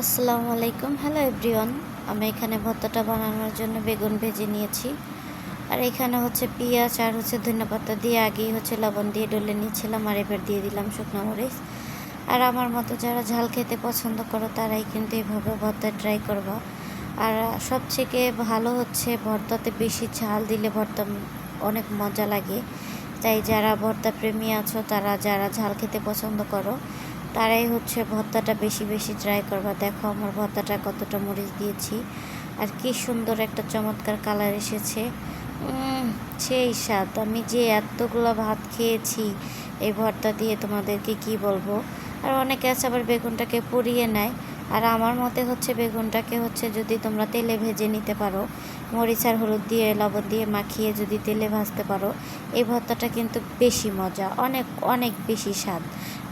আসসালামু আলাইকুম। Hello everyone আমি এখানে ভর্তাটা বানানোর জন্য বেগুন ভেজে নিয়েছি। আর এখানে হচ্ছে পেঁয়াজ আর হচ্ছে ধনেপাতা দিয়ে আগেই হচ্ছে লবণ দিয়ে ডলে নিয়েছিলাম আর এবার দিয়ে দিলাম শুকনো মরিচ। আর আমার মতো যারা ঝাল খেতে পছন্দ করো, তারাই কিন্তু এভাবে ভর্তা ট্রাই করবা। আর সবথেকে ভালো হচ্ছে ভর্তাতে বেশি ঝাল দিলে ভর্তা অনেক মজা লাগে। তাই যারা ভর্তা প্রেমী আছো, তারা যারা ঝাল খেতে পছন্দ করো তারাই হচ্ছে ভর্তাটা বেশি বেশি ট্রাই করবা। দেখো আমার ভর্তাটা কতটা মরিচ দিয়েছি। আর কি সুন্দর একটা চমৎকার কালার এসেছে। সেই স্বাদ। আমি যে এতগুলো ভাত খেয়েছি এই ভর্তা দিয়ে তোমাদেরকে কি বলব? আর অনেকে আছে আবার বেগুনটাকে পুড়িয়ে নেয়। আর আমার মতে হচ্ছে বেগুনটাকে হচ্ছে যদি তোমরা তেলে ভেজে নিতে পারো, মরিচ আর হলুদ দিয়ে, লবণ দিয়ে মাখিয়ে যদি তেলে ভাজতে পারো, এই ভর্তাটা কিন্তু বেশি মজা, অনেক অনেক বেশি স্বাদ।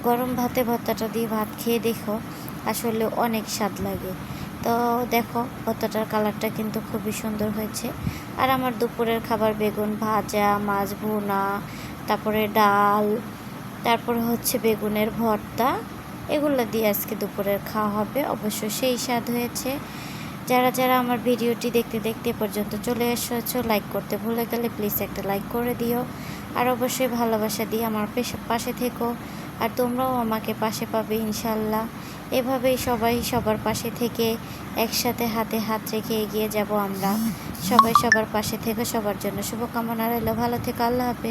গরম ভাতে ভর্তাটা দিয়ে ভাত খেয়ে দেখো, আসলে অনেক স্বাদ লাগে। তো দেখো, ভর্তাটার কালারটা কিন্তু খুবই সুন্দর হয়েছে। আর আমার দুপুরের খাবার বেগুন ভাজা, মাছ ভুনা, তারপরে ডাল, তারপরে হচ্ছে বেগুনের ভর্তা। এগুলো দিয়ে আজকে দুপুরের খাওয়া হবে। অবশ্য সেই স্বাদ হয়েছে। যারা যারা আমার ভিডিওটি দেখতে দেখতে পর্যন্ত চলে এসেছ লাইক করতে ভুলে গেলে প্লিজ একটা লাইক করে দিও। আর অবশ্যই ভালোবাসা দিয়ে আমার পেশে- থেকো। আর তোমরাও আমাকে পাশে পাবে ইনশাল্লাহ। এভাবেই সবাই সবার পাশে থেকে একসাথে হাতে হাত রেখে এগিয়ে যাব আমরা। সবাই সবার পাশে থেকে, সবার জন্য শুভকামনা রইল। ভালো থেকে, আল্লাহ হাফেজ।